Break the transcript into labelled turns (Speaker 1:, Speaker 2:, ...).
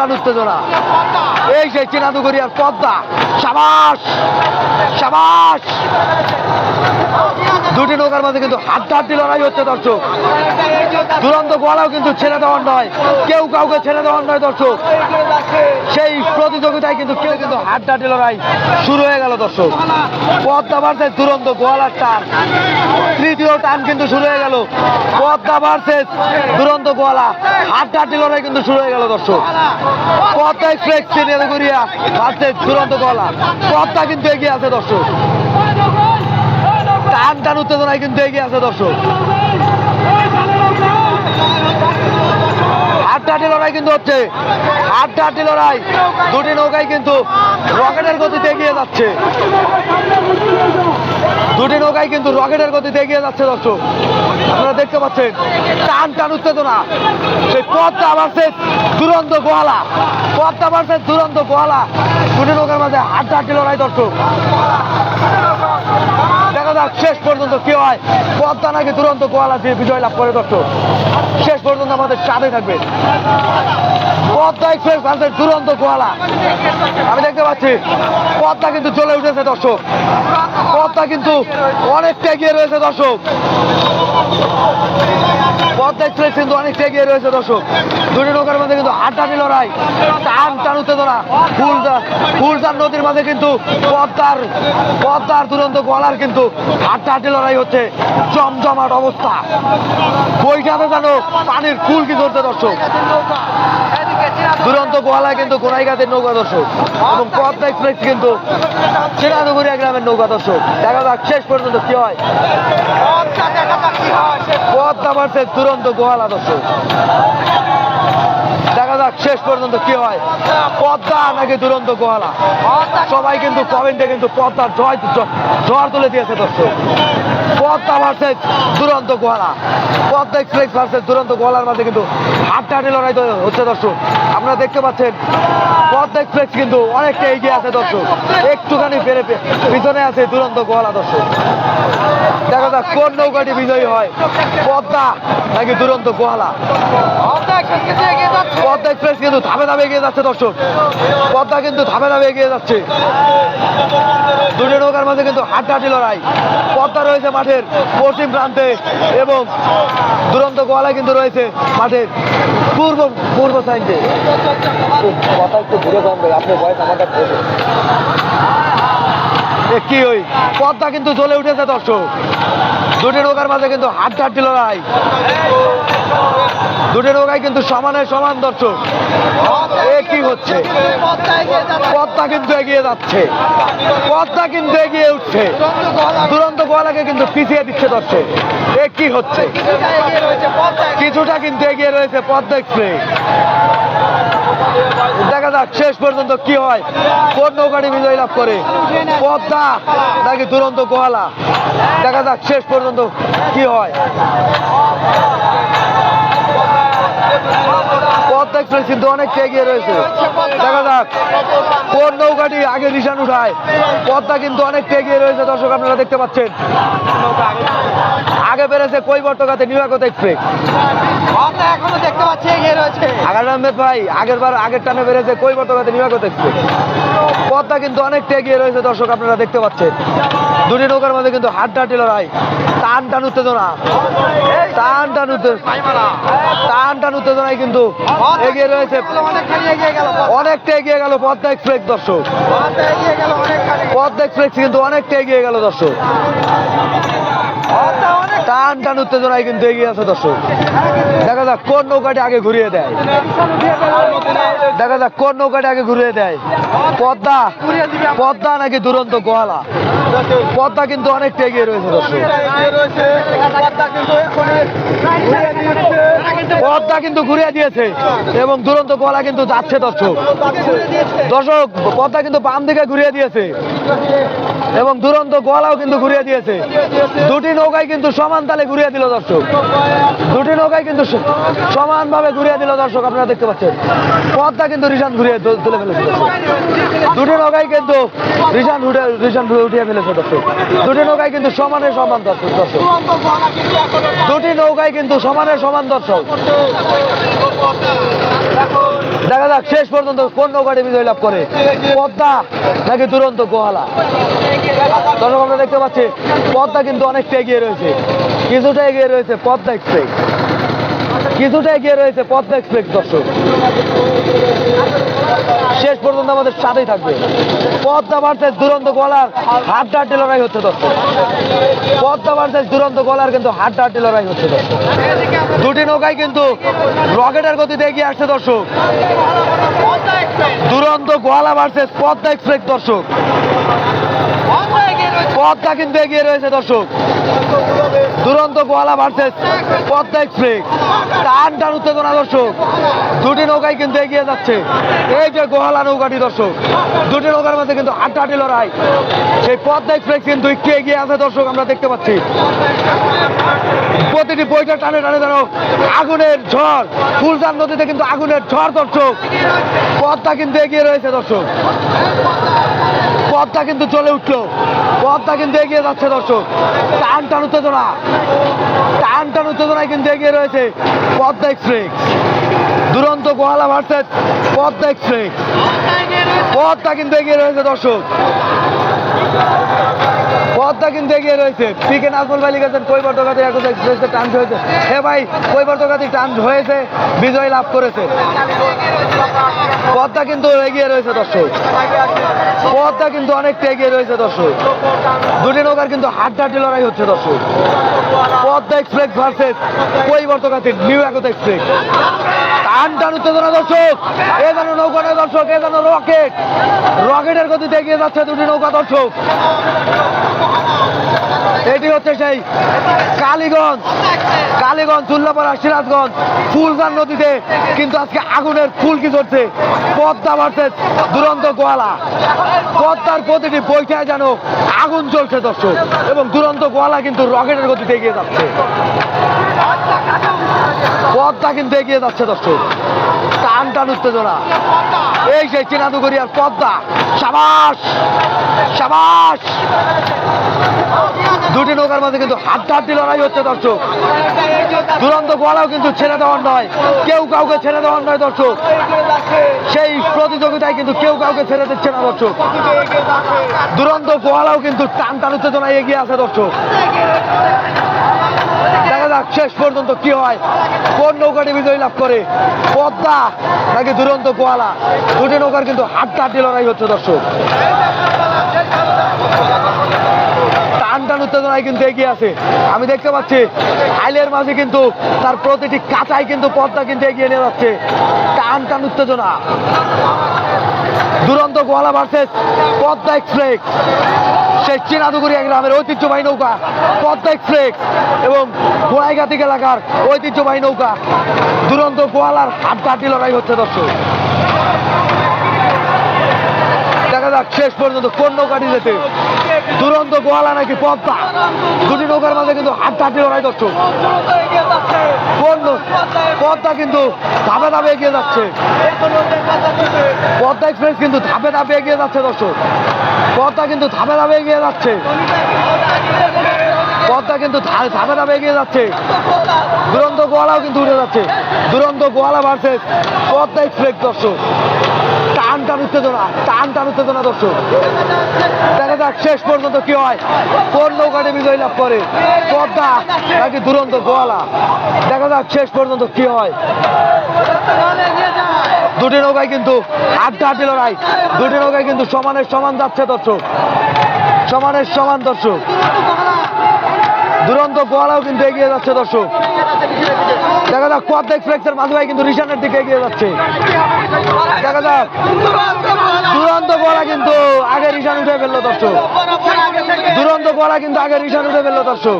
Speaker 1: টান উত্তেজনা। এই সেই চিনাদুগরিয়ার পদ্মা। সাবাস! সাবাস! দুটি নৌকার মাঝে কিন্তু হাড্ডাহাড্ডি লড়াই হচ্ছে, দর্শক। দুরন্ত গোয়ালাও কিন্তু ছেড়ে দেওয়ার নয়। কেউ কাউকে ছেড়ে দেওয়ার নয়, দর্শক। সেই প্রতিযোগিতায় কিন্তু কেউ কিন্তু হাড্ডাহাড্ডি লড়াই শুরু হয়ে গেল, দর্শক। পদ্মা ভার্সেস দুরন্ত গোয়ালার টান। তৃতীয় টান কিন্তু শুরু হয়ে গেল। পদ্মা ভার্সেস দুরন্ত গোয়ালা। হাড্ডাহাড্ডি লড়াই কিন্তু শুরু হয়ে গেল, দর্শক। পদ্মা এক্সপ্রেস চিনিয়াগুড়িয়া ভার্সেস দুরন্ত গোয়ালা পদ্মা কিন্তু এগিয়ে আছে দর্শক। টান টান উত্তেজনায় কিন্তু এগিয়ে আছে দর্শক। হাড্ডাহাড্ডি লড়াই কিন্তু হচ্ছে। হাড্ডাহাড্ডি লড়াই। দুটি নৌকায় কিন্তু রকেটের গতিতে এগিয়ে যাচ্ছে। দুটি নৌকায় কিন্তু রকেটের গতিতে এগিয়ে যাচ্ছে দর্শক। আপনারা দেখতে পাচ্ছেন, টান টান উত্তেজনা। সেই পদটা ভার্সেস দুরন্ত গোয়ালা পদটা ভার্সেস দুরন্ত গোয়ালা দুটি নৌকার মাঝে হাড্ডাহাড্ডি লড়াই দর্শক। দেখা যাক, শেষ পর্যন্ত কি হয়। পদ্মা নাকি দুরন্ত গোয়ালা দিয়ে বিজয় লাভ করে দর্শক। শেষ পর্যন্ত আমাদের চাঁদে থাকবে। পদ্মা এক্সপ্রেস ভার্সেস দুরন্ত গোয়ালা। আমি দেখতে পাচ্ছি, পদ্মা কিন্তু চলে উঠেছে, দর্শক। পদ্মা কিন্তু অনেকটা এগিয়ে রয়েছে, দর্শক। পদ্মা এক্সপ্রেস কিন্তু অনেকটা এগিয়ে রয়েছে, দর্শক। দুটি নৌকার মধ্যে কিন্তু হাড্ডাহাড্ডি লড়াই, টান টান উত্তেজনা। ফুলদা ফুলদার নদীর মাঝে কিন্তু পদ্মার পদ্মার দুরন্ত গোয়ালার কিন্তু হাড্ডাহাড্ডি লড়াই হচ্ছে। জমজমাট অবস্থা। বইটাতে যেন পানির ফুল কি ধরতে দর্শক। দুরন্ত গোয়ালায় কিন্তু গোনাইঘাটের নৌকা দর্শক। এবং পদ্মা এক্সপ্রেস কিন্তু চিরানগরিয়া গ্রামের নৌকা দর্শক। দেখা যাক শেষ পর্যন্ত কি হয়। পদ্মা ভার্সেস দুরন্ত গোয়ালা দর্শক। যাক শেষ পর্যন্ত কি হয়? পদ্মা নাকি দুরন্ত গোয়ালা সবাই কিন্তু কমেন্টে কিন্তু পদ্মার জয় জ- ঝড় তুলে দিয়েছে দর্শক। পদ্মা ভার্সেস দুরন্ত গোয়ালা পদ্মা এক্সপ্রেস ভার্সেস দুরন্ত গোয়ালার মাঝে কিন্তু হাড্ডাহাড্ডি লড়াই হচ্ছে দর্শক। আপনারা দেখতে পাচ্ছেন, পদ্মা এক্সপ্রেস কিন্তু অনেকটা এগিয়ে আছে দর্শক। একটুখানি পে- পিছনে আছে দুরন্ত গোয়ালা দর্শক। দেখা যাক কোন নৌকাটি বিজয়ী হয়। পদ্মা নাকি দুরন্ত গোয়ালা পদ্মা এক্সপ্রেস কিন্তু ধাপে ধাপে এগিয়ে যাচ্ছে দর্শক। পদ্মা কিন্তু ধাপে ধাপে এগিয়ে যাচ্ছে। দুটো নৌকার মাঝে কিন্তু হাড্ডাহাড্ডি লড়াই। পদ্মা রয়েছে মাঠের পশ্চিম প্রান্তে এবং দুরন্ত গোয়ালা কিন্তু রয়েছে মাঠের পূর্ব পূর্ব সাইডে কথা একটু ঘুরে কম আপনার বয়স আমাদের কি ওই? পদ্মা কিন্তু জ্বলে উঠেছে দর্শক। দুটি নৌকার মাঝে কিন্তু হাড্ডাহাড্ডি লড়াই। দুটি নৌকায় কিন্তু সমানে সমান দর্শক। এ কি হচ্ছে? পদ্মা কিন্তু এগিয়ে যাচ্ছে। পদ্মা কিন্তু এগিয়ে উঠছে। দুরন্ত গোয়ালাকে কিন্তু পিছিয়ে দিচ্ছে দর্শক। এ কি হচ্ছে? কিছুটা কিন্তু এগিয়ে রয়েছে পদ্মা এক্সপ্রেস দেখা যাক শেষ পর্যন্ত কি হয়। কোন নৌকাটি বিজয় লাভ করে? পদ্মা নাকি দুরন্ত গোয়ালা? দেখা যাক শেষ পর্যন্ত কি হয়। পদ্মা এক্সপ্রেস কিন্তু অনেক এগিয়ে রয়েছে। দেখা যাক, কোন নৌকাটি আগে নিশান উঠায়। পদ্মা কিন্তু অনেক এগিয়ে রয়েছে, দর্শক আপনারা দেখতে পাচ্ছেন। আগে বেড়েছে কৈবর্তকাতে নিউয়াগত এক্সপ্রেস
Speaker 2: এখনও দেখতে পাচ্ছি এগিয়ে রয়েছে।
Speaker 1: আগার আহমেদ ভাই আগের বার আগের টানে বেড়েছে কৈবর্তকাতে নিউয়াগত এক্সপ্রেস পদ্মা কিন্তু অনেকটা এগিয়ে রয়েছে দর্শক আপনারা দেখতে পাচ্ছেন। দুটি নৌকার মধ্যে কিন্তু হাড্ডাহাড্ডি লড়াই। টান টান উত্তেজনা। টান টান উত্তেজনা টান টান উত্তেজনায় কিন্তু এগিয়ে রয়েছে
Speaker 2: গেল
Speaker 1: অনেকটা এগিয়ে গেল পদ্মা এক্সপ্রেস দর্শক। পদ্মা এক্সপ্রেস কিন্তু অনেকটা এগিয়ে গেল দর্শক। টান টান উত্তেজনায় কিন্তু এগিয়ে আছে দর্শক। দেখা যাক কোন নৌকাটি আগে ঘুরিয়ে দেয়। দেখা যাক কোন নৌকাটি আগে ঘুরিয়ে দেয়। পদ্মা পদ্মা নাকি দুরন্ত গোয়ালা। পদ্মা কিন্তু অনেকটা এগিয়ে রয়েছে দর্শক। পদ্মা কিন্তু ঘুরিয়ে দিয়েছে এবং দুরন্ত গোয়ালা কিন্তু যাচ্ছে দর্শক। দর্শক, পদ্মা কিন্তু বাম দিকে ঘুরিয়ে দিয়েছে। এবং দুরন্ত গোয়ালাও কিন্তু ঘুরিয়ে দিয়েছে। দুটি নৌকায় কিন্তু সমান তালে ঘুরিয়ে দিল দর্শক। দুটি নৌকায় কিন্তু সমানভাবে ঘুরিয়ে দিল দর্শক, আপনারা দেখতে পাচ্ছেন। পদ্মা কিন্তু রিশান ঘুরিয়ে তুলে ফেলেছে দুটি নৌকায় কিন্তু রিশান উঠে রিশান উঠিয়ে ফেলেছে দর্শক। দুটি নৌকায় কিন্তু সমানে সমান দর্শক দর্শক। দুটি নৌকায় কিন্তু সমানে সমান দর্শক। দেখা যাক, শেষ পর্যন্ত কোন নৌকাটি বিজয় লাভ করে? পদ্মা নাকি দুরন্ত গোহালা দর্শক, আমরা দেখতে পাচ্ছি, পদ্মা কিন্তু অনেকটা এগিয়ে রয়েছে। কিছুটা এগিয়ে রয়েছে পদ্মা এক্সপ্রেস কিছুটা এগিয়ে রয়েছে পদ্মা এক্সপ্রেস দর্শক। শেষ পর্যন্ত আমাদের সাথেই থাকবে। পদ্মা ভার্সেস দুরন্ত গলার হাড্ডাহাড্ডি লড়াই হচ্ছে দর্শক। পদ্মা ভার্সেস দুরন্ত গলার কিন্তু হাড্ডাহাড্ডি লড়াই হচ্ছে দর্শক। দুটি নৌকায় কিন্তু রকেটের গতিতে এগিয়ে আসছে দর্শক। দুরন্ত গোয়ালা ভার্সেস পদ্মা এক্সপ্রেস দর্শক। পদ্মা কিন্তু এগিয়ে রয়েছে, দর্শক। দুরন্ত গোয়ালা ভার্সেস পদ্মা এক্সপ্রেস টান টান উত্তেজনা, দর্শক। দুটি নৌকায় কিন্তু এগিয়ে যাচ্ছে। এই যে গোহালা নৌকাটি, দর্শক। দুটি নৌকার মধ্যে কিন্তু হাড্ডাহাড্ডি লড়াই। সেই পদ্মা এক্সপ্রেস কিন্তু একটু এগিয়ে আছে, দর্শক, আমরা দেখতে পাচ্ছি। প্রতিটি বইটা টানে টানে যেন আগুনের ঝড় ফুলজান নদীতে কিন্তু আগুনের ঝড়, দর্শক। পদ্মা কিন্তু এগিয়ে রয়েছে, দর্শক। পথটা কিন্তু চলে উঠল। পথটা কিন্তু এগিয়ে যাচ্ছে দর্শক। টান টান উত্তেজনা। টান টান উত্তেজনায় কিন্তু এগিয়ে রয়েছে পদ্মা এক্সপ্রেস। দুরন্ত গোয়ালা ভার্সেস পদ্মা এক্সপ্রেস। পথটা কিন্তু এগিয়ে রয়েছে দর্শক। পথটা কিন্তু এগিয়ে রয়েছে। পিকে নাজমুল ভাই লিখেছেন, কৈবর্তকাতি একুশ এক্সপ্রেসে টান হয়েছে হে ভাই, কৈবর্তকাতি টান হয়েছে বিজয় লাভ করেছে। পথটা কিন্তু এগিয়ে রয়েছে দর্শক। পথটা কিন্তু অনেকটা এগিয়ে রয়েছে দর্শক। দুটি নৌকার কিন্তু হাড্ডাহাড্ডি লড়াই হচ্ছে দর্শক। পদ্মা এক্সপ্রেস ভার্সেস পরিবর্তকাতি নিউ একতা এক্সপ্রেস। টান টান উত্তেজনা দর্শক। এ যেন নৌকা দর্শক, এ যেন রকেট। রকেটের গতিতে এগিয়ে যাচ্ছে দুটি নৌকা দর্শক। এটি হচ্ছে সেই কালীগঞ্জ। কালীগঞ্জ, চুল্লাপাড়া, সিরাজগঞ্জ, ফুলগান নদীতে কিন্তু আজকে আগুনের ফুলকি চড়ছে পদ্মা ভার্সেস দুরন্ত গোয়ালা। পদ্মার প্রতিটি বৈঠায় যেন আগুন চলছে দর্শক, এবং দুরন্ত গোয়ালা কিন্তু রকেটের গতিতে এগিয়ে যাচ্ছে। পদ্মা কিন্তু এগিয়ে যাচ্ছে দর্শক। টান টান উত্তেজনা। এই সেই চিনাদুগরিয়ার পদ্মা, সাবাস সাবাস। দুটি নৌকার মাঝে কিন্তু হাড্ডাহাড্ডি লড়াই হচ্ছে, দর্শক। দুরন্ত গোয়ালাও কিন্তু ছেড়ে দেওয়ার নয়, কেউ কাউকে ছেড়ে দেওয়ার নয়, দর্শক। সেই প্রতিযোগিতায় কিন্তু কেউ কাউকে ছেড়ে দিচ্ছে না, দর্শক। দুরন্ত গোয়ালাও কিন্তু টান টান উত্তেজনায় এগিয়ে আছে, দর্শক। শেষ পর্যন্ত কি হয়? কোন নৌকাটি বিজয় লাভ করে? পদ্মা নাকি দুরন্ত গোয়ালা? দুটি নৌকার কিন্তু হাড্ডাহাড্ডি লড়াই হচ্ছে দর্শক। টান টান উত্তেজনায় কিন্তু এগিয়ে আছে। আমি দেখতে পাচ্ছি, আইলের মাঝে কিন্তু তার প্রতিটি কাঁচাই কিন্তু পদ্মা কিন্তু এগিয়ে নিয়ে যাচ্ছে। টান টান উত্তেজনা। দুরন্ত গোয়ালা ভার্সেস পদ্মা এক্সপ্রেস। সেই চিনাদুগুড়িয়া গ্রামের ঐতিহ্যবাহী নৌকা, পদ্মা এক্সপ্রেস এবং গোয়াইগাতিক এলাকার ঐতিহ্যবাহী নৌকা। দুরন্ত গোয়ালার হাড্ডাহাড্ডি লড়াই হচ্ছে দর্শক। দেখা যাক শেষ পর্যন্ত কোন নৌকাটি যেতে দুরন্ত গোয়ালা নাকি পদ্মা? দুটি নৌকার মাঝে কিন্তু হাড্ডাহাড্ডি লড়াই দর্শক পদ্মা কিন্তু ধাপে ধাপে এগিয়ে যাচ্ছে। পদ্মা এক্সপ্রেস কিন্তু ধাপে ধাপে এগিয়ে যাচ্ছে, দর্শক। পদ্মা কিন্তু ধাপে ধাপে এগিয়ে যাচ্ছে। পদ্মা কিন্তু ধাপে ধাপে এগিয়ে যাচ্ছে। দুরন্ত গোয়ালাও কিন্তু উঠে যাচ্ছে। দুরন্ত গোয়ালা ভার্সেস পদ্মা এক্সপ্রেস, দর্শক। টান টান উত্তেজনা টান টান উত্তেজনা, দর্শক। যাক শেষ পর্যন্ত কি হয়? কোন নৌকাটি বিজয় লাভ করে? পদ্মা নাকি দুরন্ত গোয়ালা? দেখা যাক শেষ পর্যন্ত কি হয়। দুটি নৌকায় কিন্তু আড্ডা হাড্ডি লড়াই দুটি নৌকায় কিন্তু সমানের সমান যাচ্ছে দর্শক। সমানের সমান দর্শক। দুরন্ত গোয়ালাও কিন্তু এগিয়ে যাচ্ছে দর্শক। দেখা যাক পদ্মা এক্সপ্রেসের মাঝে কিন্তু রিসানের দিকে এগিয়ে যাচ্ছে। দেখা যাক। দুরন্ত গোয়ালা কিন্তু আগে রিশান উঠে ফেলল দর্শক। দুরন্ত গোয়ালা কিন্তু আগে রিশান উঠে ফেলল দর্শক।